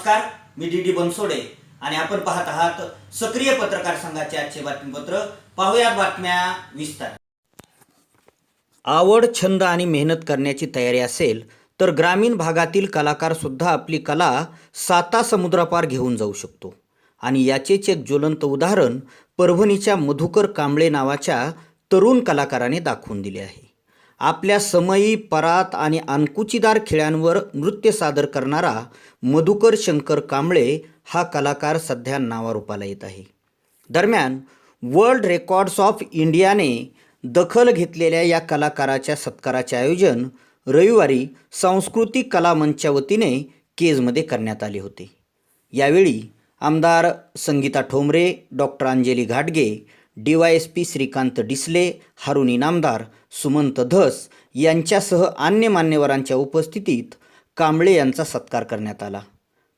नमस्कार मी D D Bansode आणि आपण पाहत आहात सक्रिय पत्रकार संघाचे आजचे बातमीपत्र. पाहूयात बातम्या विस्तार. आवड छंद आणि मेहनत करण्याची तयारी असेल तर ग्रामीण भागातील कलाकार सुद्धा आपली कला साता समुद्रापार घेऊन जाऊ शकतो. आणि याचेच एक ज्वलंत उदाहरण परभणीच्या मधुकर कांबळे नावाच्या तरुण कलाकाराने दाखवून दिले आहे. आपल्या समयी परात आणि अनकुचीदार खेळांवर नृत्य सादर करणारा मधुकर शंकर कांबळे हा कलाकार सध्या नावारूपाला येत आहे. दरम्यान वर्ल्ड रेकॉर्ड्स ऑफ इंडियाने दखल घेतलेल्या या कलाकाराच्या सत्काराचे आयोजन रविवारी सांस्कृतिक कला मंचच्या वतीने केजमध्ये करण्यात आले होते. यावेळी आमदार संगीता ठोंबरे डॉक्टर अंजली घाटगे D Y S P Shrikant Disale Harun Inamdar Sumant Dhas यांच्यासह अन्य मान्यवरांच्या उपस्थितीत कांबळे यांचा सत्कार करण्यात आला.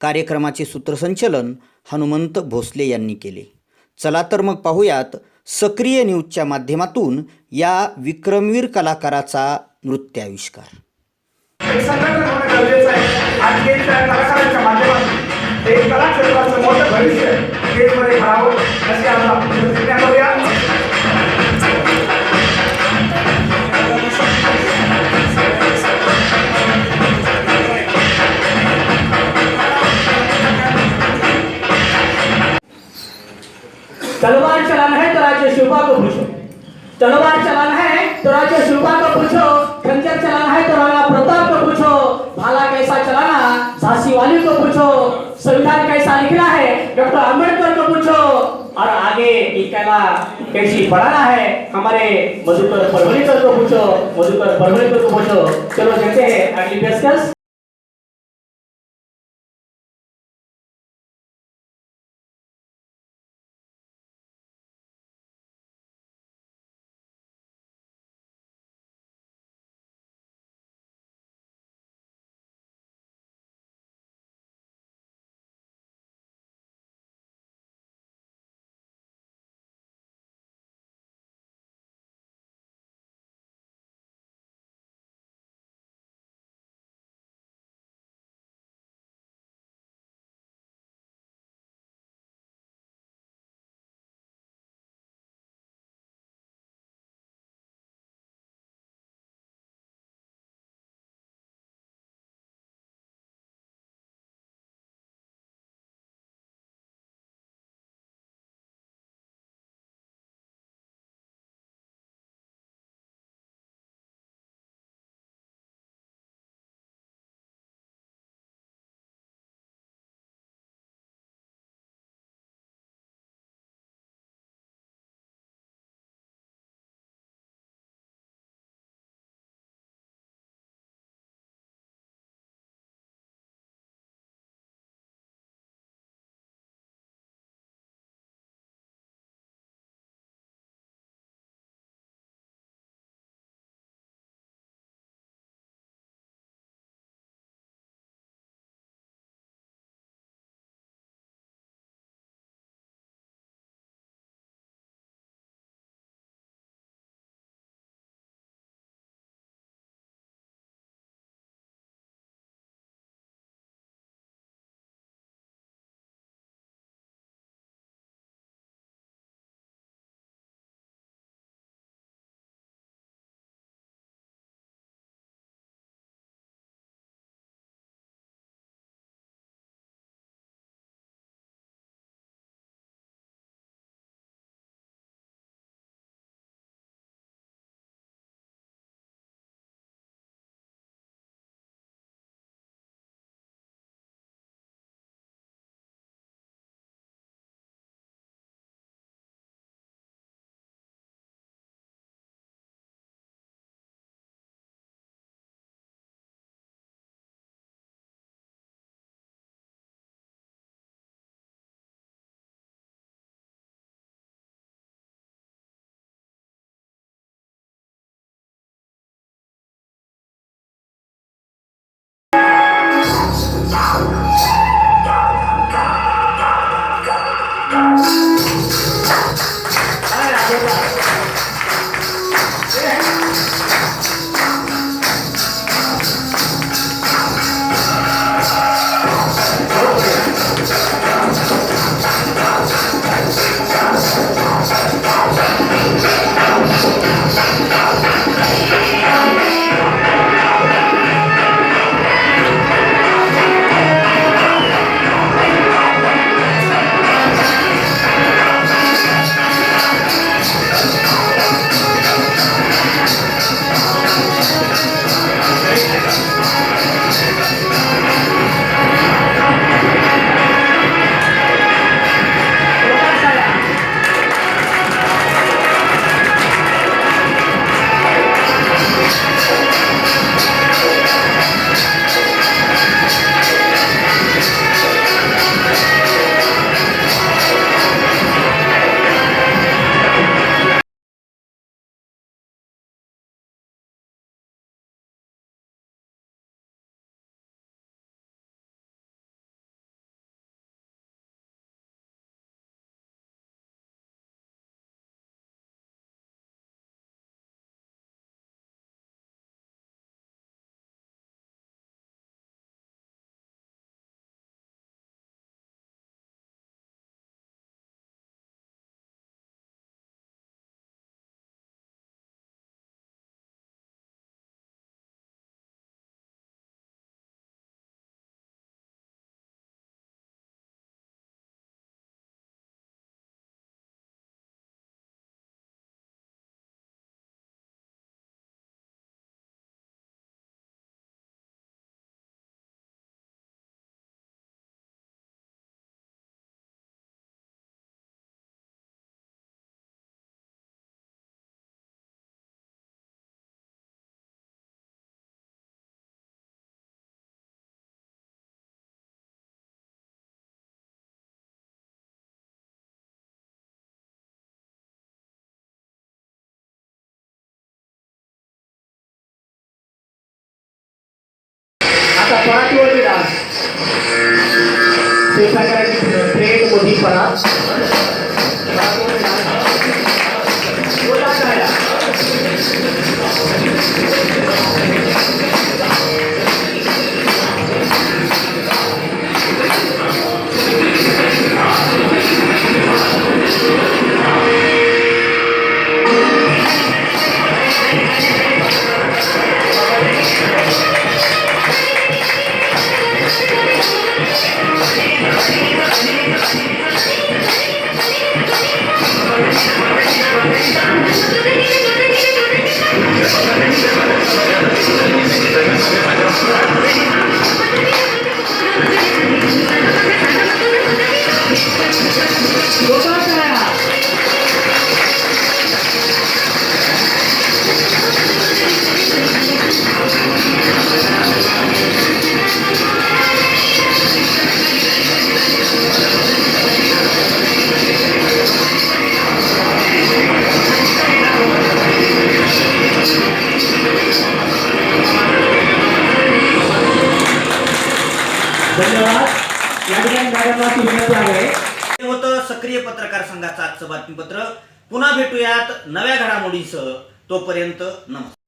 कार्यक्रमाचे सूत्रसंचलन हनुमंत भोसले यांनी केले. चला तर मग पाहूयात सक्रिय न्यूजच्या माध्यमातून या विक्रमवीर कलाकाराचा नृत्याविष्कार. एक कला क्षेत्राचं मोठं भविष्य तलवार चलाना है तो राज्य शिल्पा को पूछो। तलवार चलाना है तो राज्य शिल्पा को पूछो। खंजर चलाना है तो राणा प्रताप को पूछो। भाला कैसा चलाना झांसी वाली को पूछो। संविधान कैसा लिखना है डॉक्टर अम्बेडकर को पूछो। और आगे ये कैसी पढ़ाना है हमारे मधुकर परवलीकर को पूछो। मधुकर परवलीकर को पूछो। चलो देखते हैं अगली पेशकश। आता परातीवरती डान्स शिवसागराची ट्रेन मोठी परात हे होतं सक्रिय पत्रकार संघाचं आजचं बातमीपत्र. पुन्हा भेटूयात नव्या घडामोडीसह. तोपर्यंत नमस्कार.